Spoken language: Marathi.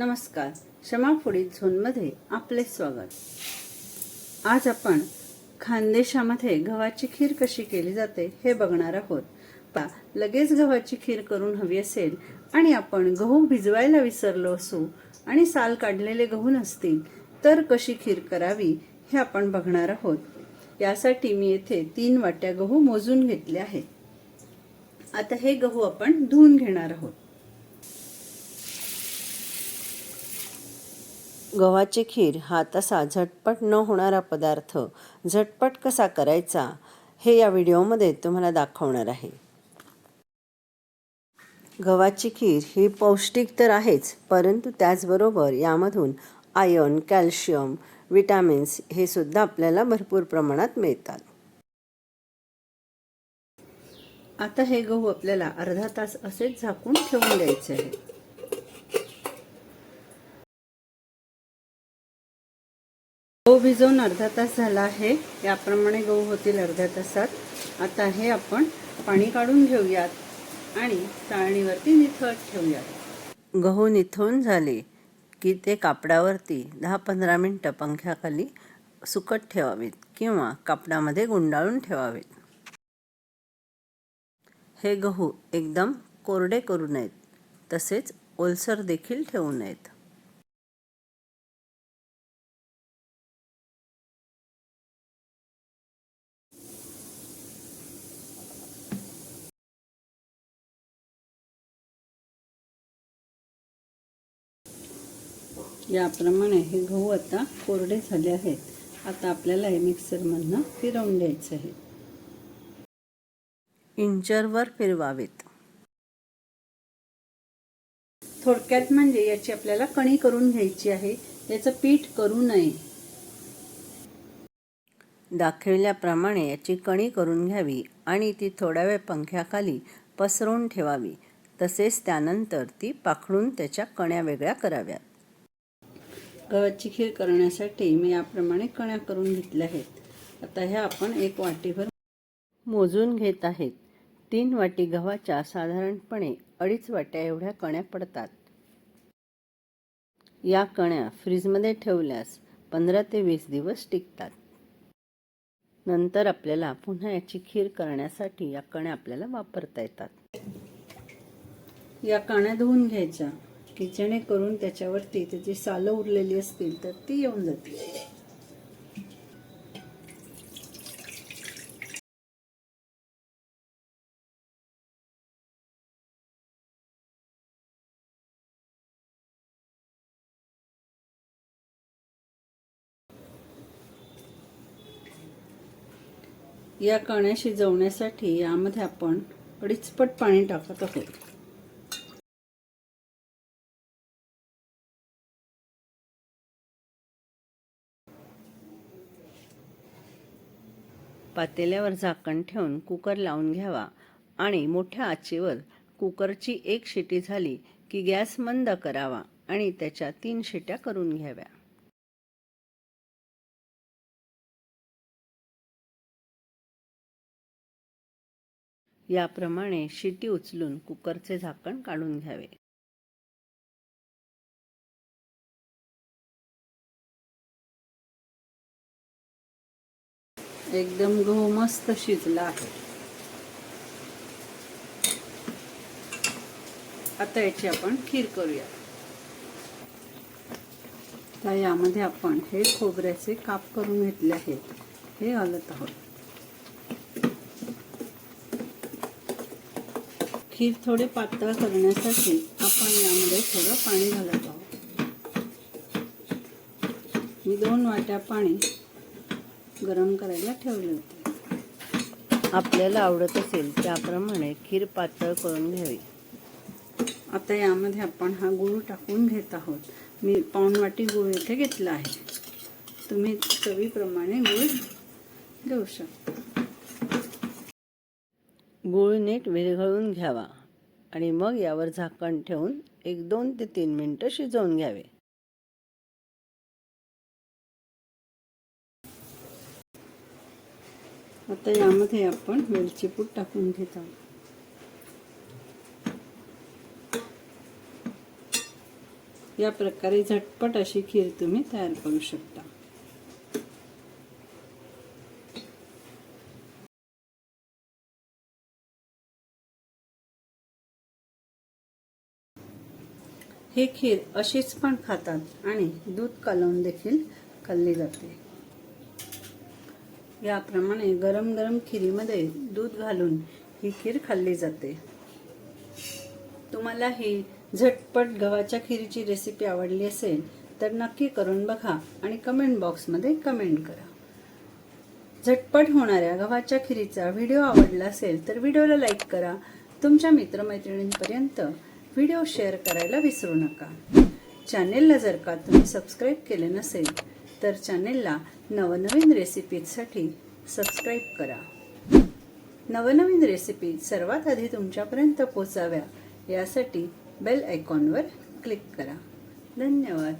नमस्कार. क्षमा फुडी झोनमध्ये आपले स्वागत. आज आपण खानदेशामध्ये गव्हाची खीर कशी केली जाते हे बघणार आहोत. पा लगेच गव्हाची खीर करून हवी असेल आणि आपण गहू भिजवायला विसरलो असू आणि साल काढलेले गहू नसतील तर कशी खीर करावी हे आपण बघणार आहोत. यासाठी मी येथे तीन वाट्या गहू मोजून घेतले आहेत. आता हे गहू आपण धुवून घेणार आहोत. गव्हाची खीर हा तसा झटपट न होणारा पदार्थ झटपट कसा करायचा हे या व्हिडिओमध्ये तुम्हाला दाखवणार आहे. गव्हाची खीर ही पौष्टिक तर आहेच परंतु त्याचबरोबर यामधून आयर्न कॅल्शियम विटॅमिन्स हे सुद्धा आपल्याला भरपूर प्रमाणात मिळतात. आता हे गहू आपल्याला अर्धा तास असेच झाकून ठेवून द्यायचे आहे. गहू भिजवून अर्धा तास झाला आहे. याप्रमाणे गहू होतील अर्ध्या तासात. आता हे आपण पाणी काढून घेऊयात आणि चाळणीवरती निथळत ठेवूयात. गहू निथळून झाले की ते कापडावरती दहा पंधरा मिनटं पंख्याखाली सुकट ठेवावेत किंवा कापडामध्ये गुंडाळून ठेवावेत. हे गहू एकदम कोरडे करू नयेत. तसेच ओलसर देखील ठेवू नयेत. याप्रमाणे हे गहू आता कोरडे झाले आहेत. आता आपल्याला हे मिक्सरमधनं फिरवून द्यायचं आहे. इंचरवर फिरवावेत. थोडक्यात म्हणजे याची आपल्याला कणी करून घ्यायची आहे. याचं पीठ करू नये. दाखवल्याप्रमाणे याची कणी करून घ्यावी आणि ती थोड्या वेळ पंख्याखाली पसरवून ठेवावी. तसेच त्यानंतर ती पाखडून त्याच्या कण्या वेगळ्या कराव्यात. गव्हाची खीर करण्यासाठी मी याप्रमाणे कण्या करून घेतल्या आहेत. आता ह्या आपण एक वाटीभर मोजून घेत आहेत. तीन वाटी गव्हाच्या साधारणपणे अडीच वाट्या एवढ्या कण्या पडतात. या कण्या फ्रीजमध्ये ठेवल्यास पंधरा ते वीस दिवस टिकतात. नंतर आपल्याला पुन्हा याची खीर करण्यासाठी या कण्या आपल्याला वापरता येतात. या कण्या धुवून घ्यायच्या. की जेणेकरून त्याच्यावरती त्याची सालं उरलेली असतील तर ती येऊन जातील. या कण्या शिजवण्यासाठी यामध्ये आपण अडीचपट पाणी टाकत आहोत. पातेल्यावर झाकण ठेवून कुकर लावून घ्यावा आणि मोठ्या आचेवर कुकरची एक शिटी झाली की गॅस मंद करावा आणि त्याच्या तीन शिट्या करून घ्याव्या. याप्रमाणे शिटी उचलून कुकरचे झाकण काढून घ्यावे. एकदम गहू मस्त शिजला. आहे आता याची आपण खीर करूया. तर यामध्ये आपण हे खोबऱ्याचे काप करून घेतले आहेत. हे घालत आहोत. खीर थोडे पातळ करण्यासाठी आपण यामध्ये थोडं पाणी घालत आहोत. मी दोन वाट्या पाणी गरम करायला ठेवले होते. आपल्याला आवडत असेल त्याप्रमाणे खीर पातळ करून घ्यावी. आता यामध्ये आपण हा गूळ टाकून घेत आहोत. मी पाऊण वाटी गूळ इथे घेतला आहे. तुम्ही चवीप्रमाणे गूळ देऊ शकता. गूळ नीट विरघळून घ्यावा आणि मग यावर झाकण ठेवून एक दोन ते तीन मिनटं शिजवून घ्यावे. आता यामध्ये आपण वेलची पूड टाकून घेत आहोत. या प्रकारे झटपट अशी खीर तुम्ही तयार करू शकता. हे खीर अशीच पण खातात आणि दूध कालवून देखील खाल्ली जाते. याप्रमाणे गरम गरम खिरीमध्ये दूध घालून ही खीर खाल्ली जाते. तुम्हाला ही झटपट गव्हाच्या खिरीची रेसिपी आवडली असेल तर नक्की करून बघा आणि कमेंट बॉक्समध्ये कमेंट करा. झटपट होणाऱ्या गव्हाच्या खिरीचा व्हिडिओ आवडला असेल तर व्हिडिओला लाईक करा. तुमच्या मित्रमैत्रिणींपर्यंत व्हिडिओ शेअर करायला विसरू नका. चॅनेलला जर का तुम्ही सबस्क्राईब केले नसेल तर चॅनेलला नवनवीन रेसिपीजसाठी सबस्क्राईब करा. नवनवीन रेसिपी सर्वात आधी तुमच्यापर्यंत पोचाव्या यासाठी बेल आयकॉनवर क्लिक करा. धन्यवाद.